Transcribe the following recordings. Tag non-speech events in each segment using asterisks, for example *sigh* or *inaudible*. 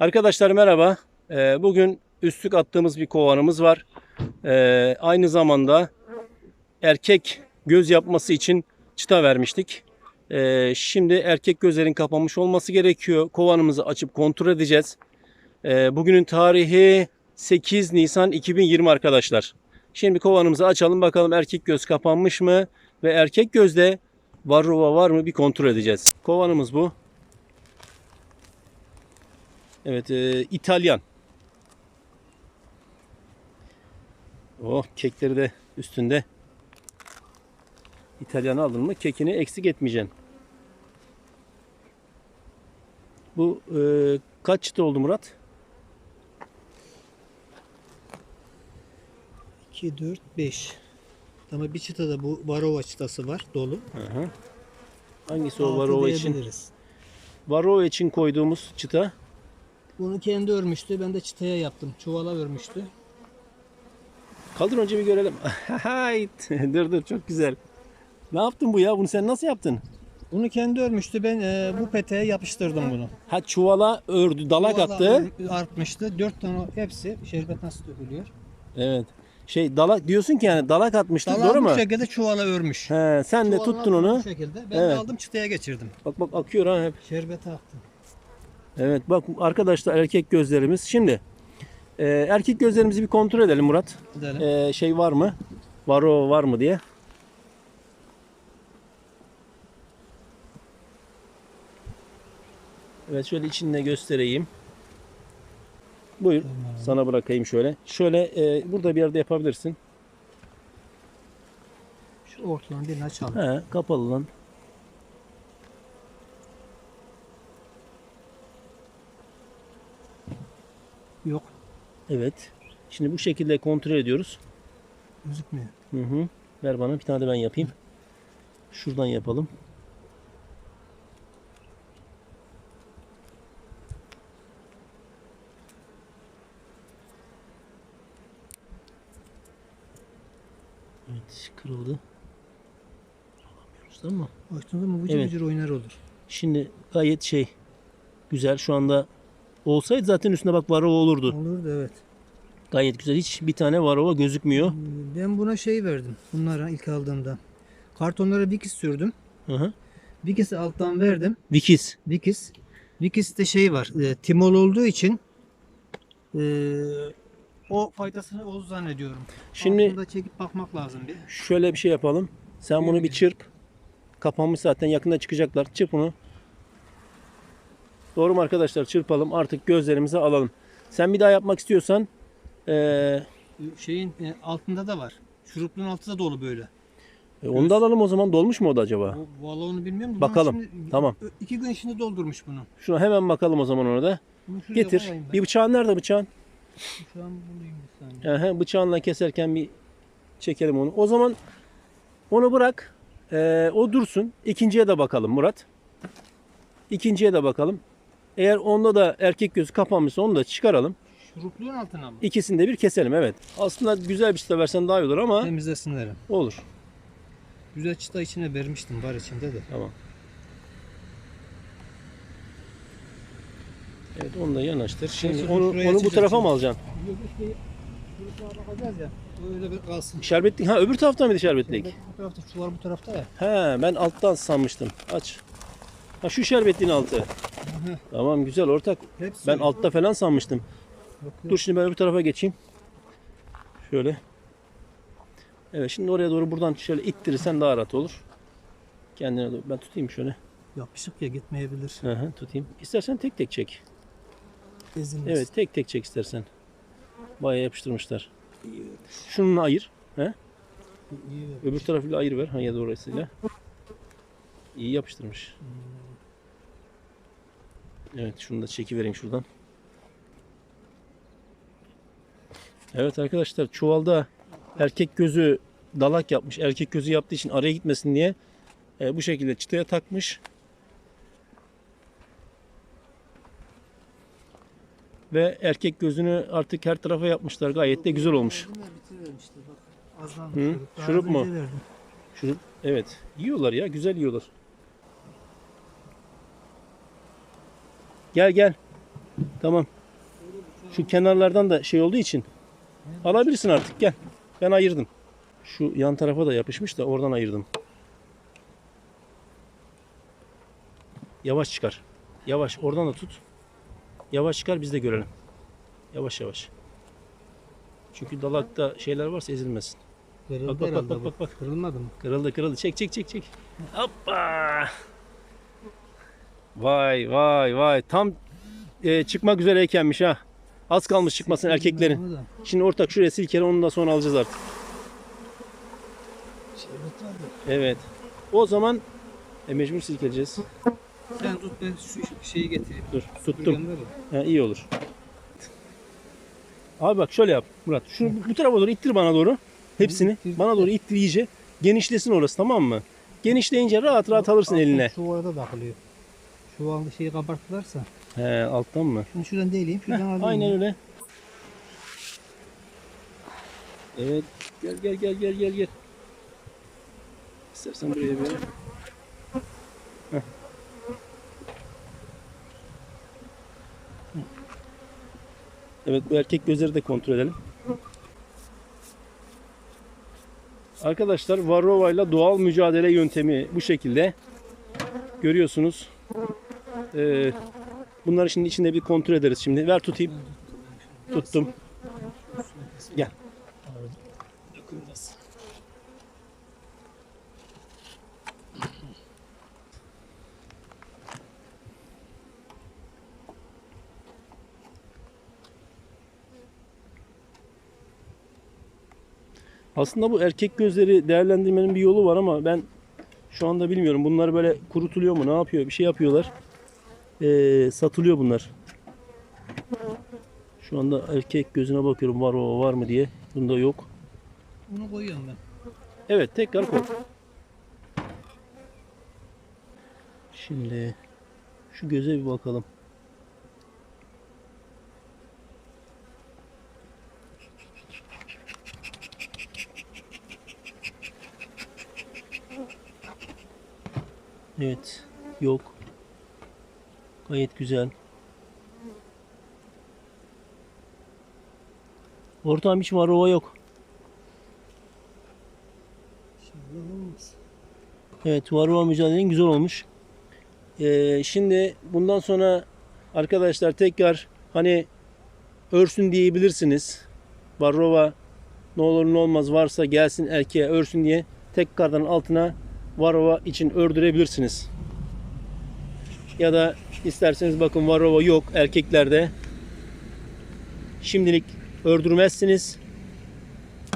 Arkadaşlar merhaba. Ee, bugün üstlük attığımız bir kovanımız var. Ee, aynı zamanda erkek göz yapması için çıta vermiştik. Ee, şimdi erkek gözlerin kapanmış olması gerekiyor. Kovanımızı açıp kontrol edeceğiz. Bugünün tarihi 8 Nisan 2020 arkadaşlar. Şimdi kovanımızı açalım bakalım erkek göz kapanmış mı ve erkek gözde varroa var mı bir kontrol edeceğiz. Kovanımız bu. Evet, e, İtalyan. Oh, kekleri de üstünde. İtalyan aldın mı kekini eksik etmeyeceksin. Bu e, kaç çıta oldu Murat? 2, 4, 5. Ama bir çıtada bu Varova çıtası var dolu. Hı hı. Hangisi o Altı Varroa için? Varroa için koyduğumuz çıta. Bunu kendi örmüştü. Ben de çıtaya yaptım. Çuvala örmüştü. Kaldır önce bir görelim. *laughs* Hayt. dur dur çok güzel. Ne yaptın bu ya? Bunu sen nasıl yaptın? Bunu kendi örmüştü. Ben e, bu peteğe yapıştırdım bunu. Ha çuvala ördü, dalak Çuvala attı. ör- Artmıştı. 4 tane hepsi şerbet nasıl dökülüyor? Evet. Şey dalak diyorsun ki yani dalak atmıştık Dalağı doğru mu? bu şekilde çuvala örmüş. He, sen de Çuvalın tuttun onu. Bu şekilde. Ben Evet. de aldım çıtaya geçirdim. Bak bak akıyor ha hep. Şerbeti attım. Evet bak arkadaşlar erkek gözlerimiz. Şimdi e, erkek gözlerimizi bir kontrol edelim Murat. Gidelim. E, şey var mı? Varo var mı diye. Evet şöyle içinde göstereyim. Buyur. Sana bırakayım şöyle. Şöyle e, burada bir yerde yapabilirsin. Şu ortadan birini açalım. He, kapalı lan. Yok. Evet. Şimdi bu şekilde kontrol ediyoruz. Gözükmüyor. Hı hı. Ver bana bir tane de ben yapayım. Şuradan yapalım. Evet kırıldı. Alamıyoruz mi? Açtığında mı vıcır Evet. vıcır oynar olur. Şimdi gayet şey güzel şu anda olsaydı zaten üstüne bak varova olurdu. Olurdu evet. Gayet güzel. Hiç bir tane varova gözükmüyor. Ben buna şey verdim. Bunlara ilk aldığımda. Kartonlara Vikis sürdüm. Hı hı. Vikis'i alttan verdim. Vikiz. Vikis. Vikis'te şey var. E, timol olduğu için e, o faydasını o zannediyorum. Şimdi- Altında çekip bakmak lazım bir. Şöyle bir şey yapalım. Sen bunu bir çırp. Kapanmış zaten yakında çıkacaklar. Çırp bunu. Doğru mu arkadaşlar? Çırpalım. Artık gözlerimizi alalım. Sen bir daha yapmak istiyorsan eee, Şeyin e, altında da var. Şurupluğun altı da dolu böyle. e, onu da alalım o zaman. Dolmuş mu o da acaba? O, vallahi onu bilmiyorum. da Bakalım. şimdi- Tamam. iki gün içinde doldurmuş bunu. Şuna hemen bakalım o zaman ona da. Bunu şuraya Getir. koyayım ben. Bir bıçağın nerede bıçağın? Şu an bulayım bir saniye. Aha, bıçağınla keserken bir çekelim onu. O zaman onu bırak. Eee, o dursun. İkinciye de bakalım Murat. İkinciye de bakalım. Eğer onda da erkek gözü kapanmışsa onu da çıkaralım. Şurupluğun altına mı? İkisini de bir keselim evet. Aslında güzel bir çıta versen daha iyi olur ama Temizlesinler. olur. Güzel çıta içine vermiştim var içinde de. Tamam. Evet onu da yanaştır. Şimdi onu, onu bu açacağım tarafa şimdi. mı alacaksın? Yok işte şurupluğa bakacağız ya. Öyle bir kalsın. Şerbetli ha öbür tarafta mıydı şerbetlik? Bu tarafta çuval bu tarafta ya. He ben alttan sanmıştım. Aç. Ha şu şerbetliğin altı. tamam güzel ortak. Hepsi Ben altta falan sanmıştım. Yok. Dur şimdi ben öbür tarafa geçeyim. Şöyle. Evet şimdi oraya doğru buradan şöyle ittirirsen daha rahat olur. Kendine doğru. Ben tutayım şöyle. Yapışık ya gitmeyebilir. Hı hı, tutayım. İstersen tek tek çek. Ezilmez. Evet tek tek çek istersen. Bayağı yapıştırmışlar. Şununla ayır. He? İyi. Öbür tarafıyla ayır ver. Ha ya da orasıyla. İyi yapıştırmış. Evet şunu da çekivereyim şuradan. Evet arkadaşlar çuvalda erkek gözü dalak yapmış. Erkek gözü yaptığı için araya gitmesin diye e, bu şekilde çıtaya takmış. Ve erkek gözünü artık her tarafa yapmışlar. Gayet de güzel olmuş. Hı, şurup mu? Şunu, evet. Yiyorlar ya. Güzel yiyorlar. Gel gel. Tamam. Şu kenarlardan da şey olduğu için alabilirsin artık gel. Ben ayırdım. Şu yan tarafa da yapışmış da oradan ayırdım. Yavaş çıkar. Yavaş oradan da tut. Yavaş çıkar biz de görelim. Yavaş yavaş. Çünkü dalakta şeyler varsa ezilmesin. Kırıldı Bak, bak, bak, bak, bak. Kırılmadı mı? Kırıldı kırıldı. Çek çek çek çek. Hoppa. Vay vay vay. Tam e, çıkmak üzereykenmiş ha. Az kalmış çıkmasın erkeklerin. Da. Şimdi ortak şuraya silkele onu da sonra alacağız artık. Da. Evet. O zaman e, mecbur silkeleyeceğiz. Sen tut ben şu şeyi getireyim. Dur tuttum. Ha, iyi olur. Abi bak şöyle yap Murat. Şunu bu tarafa doğru ittir bana doğru. Hepsini. Bana doğru ittir iyice. Genişlesin orası tamam mı? Genişleyince rahat rahat alırsın eline. Şu arada takılıyor. Şu anda şeyi kabarttılarsa. He alttan mı? Şunu şuradan değileyim. Şuradan alayım. Aynen öyle. Evet. Gel gel gel gel gel gel. İstersen buraya bir. Heh. Evet bu erkek gözleri de kontrol edelim. Arkadaşlar Varrova ile doğal mücadele yöntemi bu şekilde. Görüyorsunuz. Ee, bunları şimdi içinde bir kontrol ederiz şimdi. Ver tutayım. Tuttum. Gel. Aslında bu erkek gözleri değerlendirmenin bir yolu var ama ben şu anda bilmiyorum. Bunlar böyle kurutuluyor mu? Ne yapıyor? Bir şey yapıyorlar. Ee, satılıyor bunlar. Şu anda erkek gözüne bakıyorum var o var mı diye. Bunda yok. Bunu koyuyorum ben. Evet tekrar koy. Şimdi şu göze bir bakalım. Evet. Yok. Gayet güzel. Ortağım hiç varova yok. Evet Varroa mücadelen güzel olmuş. Ee, şimdi bundan sonra arkadaşlar tekrar hani örsün diyebilirsiniz. Varroa ne olur ne olmaz varsa gelsin erkeğe örsün diye tekrardan altına Varroa için ördürebilirsiniz. Ya da isterseniz bakın Varroa yok erkeklerde. Şimdilik ördürmezsiniz.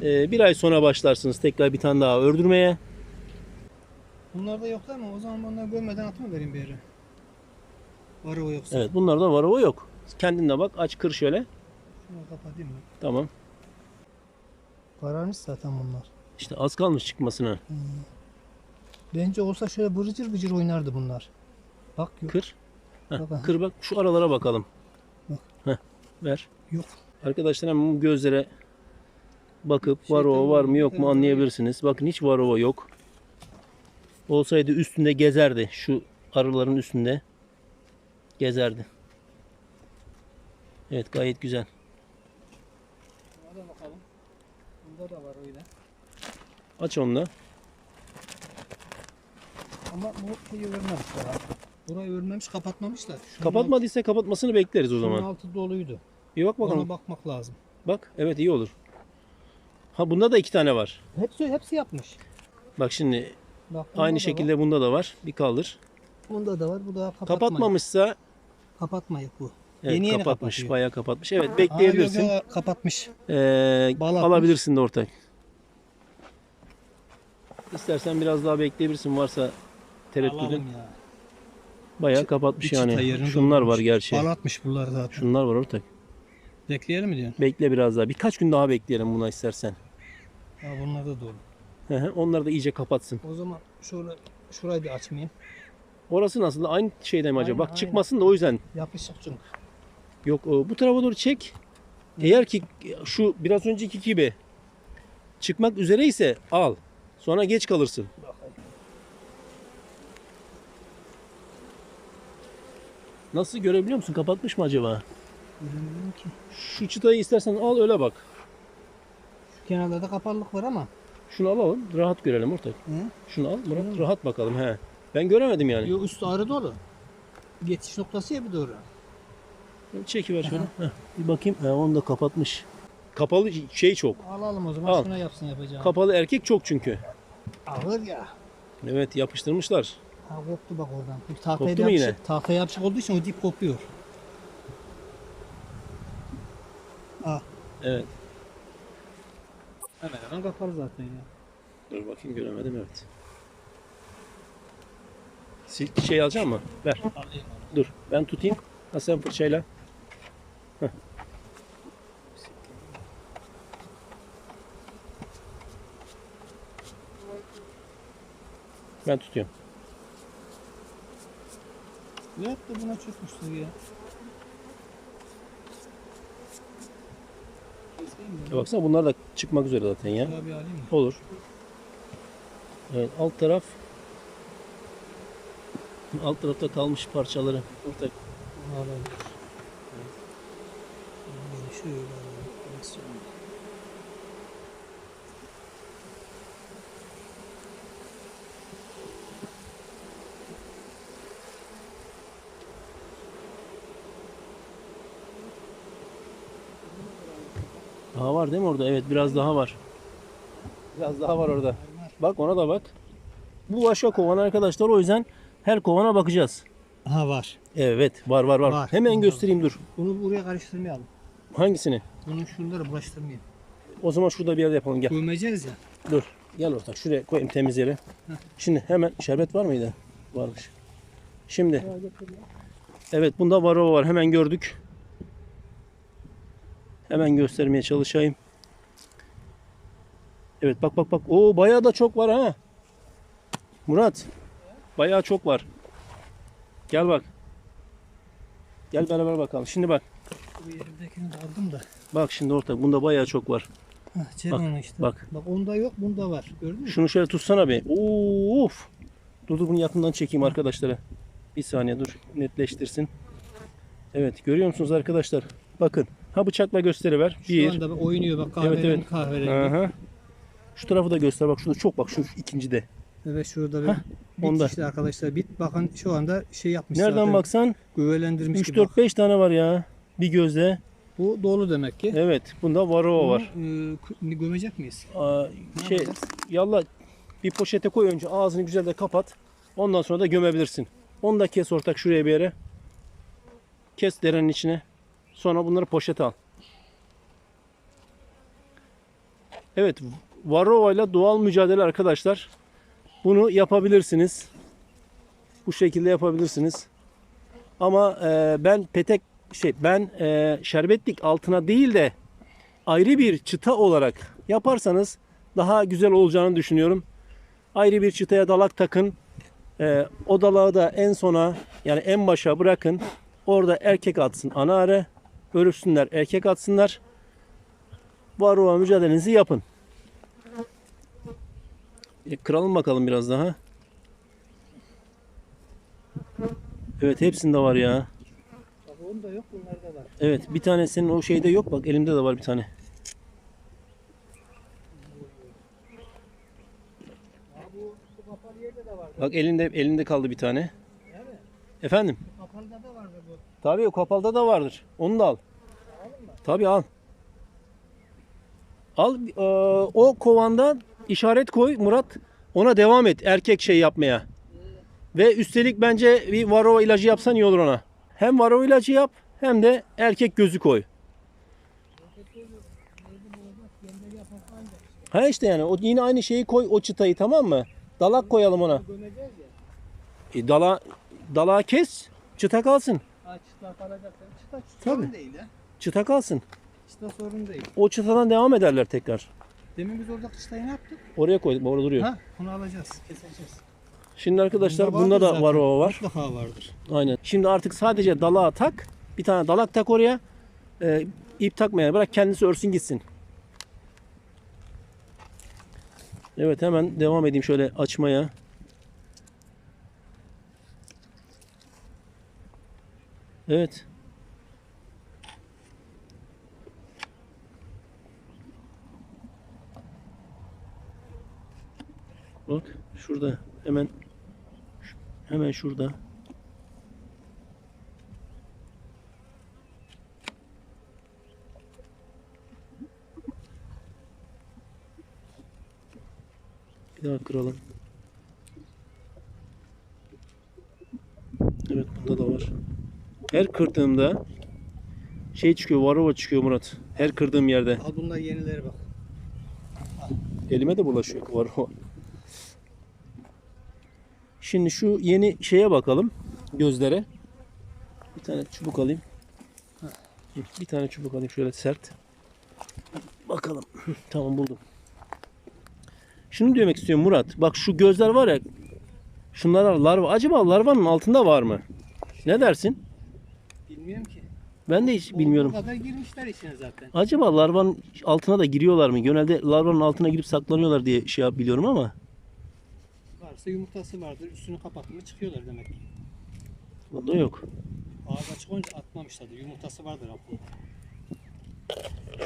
Ee, bir ay sonra başlarsınız tekrar bir tane daha ördürmeye. Bunlarda yok değil mi? O zaman bunları görmeden atma vereyim bir yere. Var o yoksa. Evet bunlarda var o yok. Kendin de bak aç kır şöyle. Şunu kapatayım ben. Tamam. Kararmış zaten bunlar. İşte az kalmış çıkmasına. Bence olsa şöyle bırıcır bıcır oynardı bunlar. Bak yok. Kır. Heh, kır bak şu aralara bakalım. Bak. Heh, ver. Yok. Arkadaşlar hemen bu gözlere bakıp Şey var o tamam, var mı yok mu anlayabilirsiniz. Bakın hiç var o yok. Olsaydı üstünde gezerdi. Şu arıların üstünde gezerdi. Evet gayet güzel. Buna da bakalım. Bunda da var öyle. Aç onu da. Ama bu şeyi daha. Burayı örmemiş kapatmamış da. Şunun Kapatmadıysa kapatmasını bekleriz o Şunun zaman. altı doluydu. Bir bak bakalım. Ona bakmak lazım. Bak evet iyi olur. Ha bunda da iki tane var. Hepsi hepsi yapmış. Bak şimdi Bak, bunda aynı da şekilde bunda da var. Bir kaldır. Var. Bunda da var. Bu da kapatma. Kapatmamışsa Kapatmayık bu. evet, Yeni yeni kapatmış. kapatıyor. Bayağı kapatmış. Evet Aa, bekleyebilirsin. yok, yok, kapatmış. Ee, Bağlatmış. alabilirsin de ortak. İstersen biraz daha bekleyebilirsin varsa tereddüdün. Alalım ya. Bayağı kapatmış yani. Şunlar var gerçi. Bağlatmış bunlar zaten. Şunlar var ortak. Bekleyelim mi diyorsun? Bekle biraz daha. Birkaç gün daha bekleyelim buna istersen. Ya bunlar da dolu. Hı hı, Onları da iyice kapatsın. O zaman şöyle şurayı bir açmayayım. Orası nasıl? Aynı şeyde mi acaba? Aynen, Bak aynen. çıkmasın da o yüzden. Yapışık çünkü. Yok bu tarafa doğru çek. Eğer ki şu biraz önceki gibi çıkmak üzereyse al. Sonra geç kalırsın. Nasıl görebiliyor musun? Kapatmış mı acaba? Bilmiyorum ki. Şu çıtayı istersen al öyle bak. Şu kenarlarda kapalılık var ama. Şunu alalım rahat görelim ortak. Hı? Şunu al Murat rahat bakalım he. Ben göremedim yani. Yo üstü arı dolu. Geçiş noktası ya bir doğru. Çekiver şöyle. Heh, bir bakayım. He, onu da kapatmış. Kapalı şey çok. Alalım o zaman Al. şuna yapsın yapacağım. Kapalı erkek çok çünkü. Ağır ya. Evet yapıştırmışlar. Ha koptu bak oradan. Bu Koptu mu yine? yapışık, tahtaya yapışık olduğu için o dip kopuyor. Ah. Evet. Hemen hemen kapalı zaten ya. Dur bakayım göremedim evet. Sil şey alacak mı? Ver. Alayım Dur ben tutayım. Ha sen fırçayla. Heh. Ben tutuyorum. Yok da buna çökmüştür ya. Ya baksana bunlar da çıkmak üzere zaten ya. Alayım mı? Olur. Evet alt taraf alt tarafta kalmış parçaları. Ortak. Şöyle alalım. Nasıl olur? Daha var değil mi orada? Evet biraz daha var. Biraz daha var orada. Bak ona da bak. Bu başka kovan arkadaşlar o yüzden her kovana bakacağız. Ha var. Evet var var var. Var. Hemen Var. göstereyim dur. Bunu buraya karıştırmayalım. Hangisini? Bunu şunları bulaştırmayalım. O zaman şurada bir yerde yapalım gel. Koymayacağız ya. Dur. Gel ortak şuraya koyayım temiz yere. Şimdi hemen şerbet var mıydı? Varmış. Şimdi. Evet bunda varova var. Hemen gördük. Hemen göstermeye çalışayım. Evet bak bak bak. Oo bayağı da çok var ha. Murat. Bayağı çok var. Gel bak. Gel beraber bakalım. Şimdi bak. Bu yerimdekini aldım da. Bak şimdi ortak. Bunda bayağı çok var. Çek Bak, işte. bak. Bak onda yok bunda var. Gördün mü? Şunu şöyle tutsana bir. Of. Dur dur bunu yakından çekeyim arkadaşlara. Bir saniye dur netleştirsin. Evet görüyor musunuz arkadaşlar? Bakın. Ha bıçakla gösteriver. Şu Bir. anda bak oynuyor bak Evet, kahverengi evet. kahverengi. Aha. Şu tarafı da göster. Bak şurada çok bak şu ikinci de. Evet şurada bir Hah, bit onda. işte arkadaşlar. Bit bakın şu anda şey yapmış Nereden zaten. baksan Güvelendirmiş 3 gibi 4 bak. 5 tane var ya. Bir gözde. Bu dolu demek ki. Evet. Bunda varova var. Bunu, e, gömecek miyiz? Aa, Ne şey yapacağız? yalla bir poşete koy önce ağzını güzel de kapat. Ondan sonra da gömebilirsin. Onu da kes ortak şuraya bir yere. Kes derenin içine. Sonra bunları poşete al. Evet, Varroa ile doğal mücadele arkadaşlar. Bunu yapabilirsiniz. Bu şekilde yapabilirsiniz. Ama e, ben petek şey ben e, şerbetlik altına değil de ayrı bir çıta olarak yaparsanız daha güzel olacağını düşünüyorum. Ayrı bir çıtaya dalak takın. Ee, o dalağı da en sona yani en başa bırakın. Orada erkek atsın ana arı. Örüsünler erkek atsınlar. Varroa mücadelenizi yapın. E, kıralım bakalım biraz daha. Evet hepsinde var ya. Bak onda yok bunlarda var. Evet bir tane senin o şeyde yok bak elimde de var bir tane. Var. Bak elinde elinde kaldı bir tane. Efendim? Kapalıda da bu. Tabii o kapalda da vardır. Onu da al. Tabii al. Al e, o kovanda işaret koy Murat. Ona devam et erkek şey yapmaya. Ve üstelik bence bir varroa ilacı yapsan iyi olur ona. Hem varroa ilacı yap hem de erkek gözü koy. Ha işte yani o yine aynı şeyi koy o çıtayı tamam mı? Dalak koyalım ona. E, dala dalağı kes. Çıta kalsın. Ha çıta kalacak. Çıta Tabii. sorun değil ya. Çıta kalsın. Çıta sorun değil. O çıtadan devam ederler tekrar. Demin biz orada çıtayı ne yaptık? Oraya koyduk. Orada duruyor. Ha bunu alacağız. Keseceğiz. Şimdi arkadaşlar Bunda bunda da zaten. var o var. Mutlaka vardır. Aynen. Şimdi artık sadece dalağa tak. Bir tane dalak tak oraya. Ee, ip takmaya bırak kendisi örsün gitsin. Evet hemen devam edeyim şöyle açmaya. Evet. Bak şurada hemen hemen şurada. Bir daha kıralım. Evet bunda da var. Her kırdığımda şey çıkıyor, varova çıkıyor Murat. Her kırdığım yerde. Al bunlar yenileri bak. Elime de bulaşıyor varova. Şimdi şu yeni şeye bakalım. Gözlere. Bir tane çubuk alayım. Bir tane çubuk alayım şöyle sert. Bakalım. Tamam buldum. Şunu demek istiyorum Murat. Bak şu gözler var ya. Şunlar larva. Acaba larvanın altında var mı? Ne dersin? Bilmiyorum ki. Ben de hiç bilmiyorum. O kadar girmişler içine zaten. Acaba larvanın altına da giriyorlar mı? Genelde larvanın altına girip saklanıyorlar diye şey yap- biliyorum ama. Varsa yumurtası vardır. Üstünü kapattı mı çıkıyorlar demek ki. Bunda yok. Ağız açık olunca atmamışlardır. Yumurtası vardır aslında.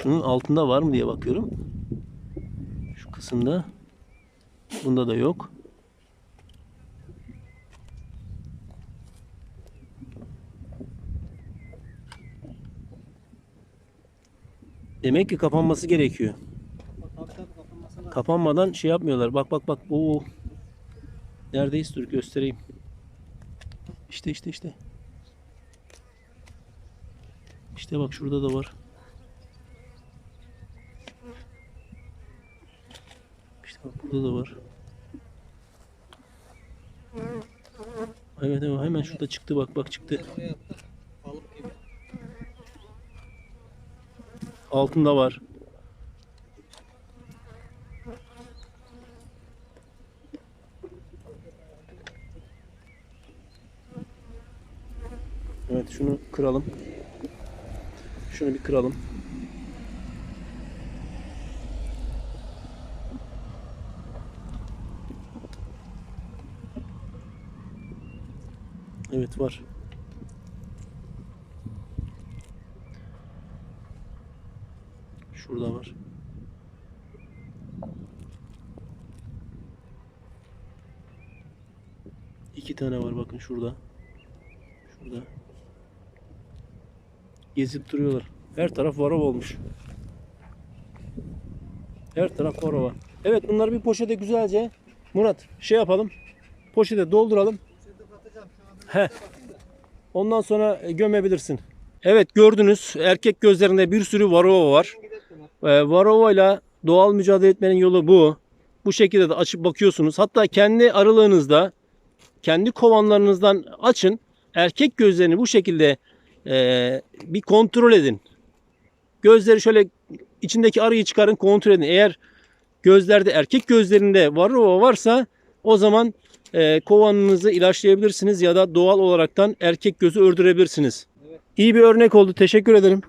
Şunun altında var mı diye bakıyorum. Şu kısımda. Bunda da yok. Demek ki kapanması gerekiyor. Kapanmadan şey yapmıyorlar. Bak bak bak. Oo. Neredeyiz? Dur göstereyim. İşte işte işte. İşte bak şurada da var. İşte bak burada da var. Evet evet hemen şurada çıktı bak bak çıktı. Buraya attık. Balık gibi. Altında var. Evet şunu kıralım. Şunu bir kıralım. Evet var. Şurada var. İki tane var bakın şurada. Şurada. Gezip duruyorlar. Her taraf varova olmuş. Her taraf varova. Evet bunları bir poşete güzelce Murat şey yapalım. Poşete dolduralım. He. Ondan sonra gömebilirsin. Evet gördünüz erkek gözlerinde bir sürü varova var. E, varova ile doğal mücadele etmenin yolu bu. Bu şekilde de açıp bakıyorsunuz. Hatta kendi aralığınızda kendi kovanlarınızdan açın. Erkek gözlerini bu şekilde e, bir kontrol edin. Gözleri şöyle içindeki arıyı çıkarın kontrol edin. Eğer gözlerde erkek gözlerinde varroa varsa o zaman e, kovanınızı ilaçlayabilirsiniz ya da doğal olaraktan erkek gözü öldürebilirsiniz. Evet. İyi bir örnek oldu. Teşekkür ederim.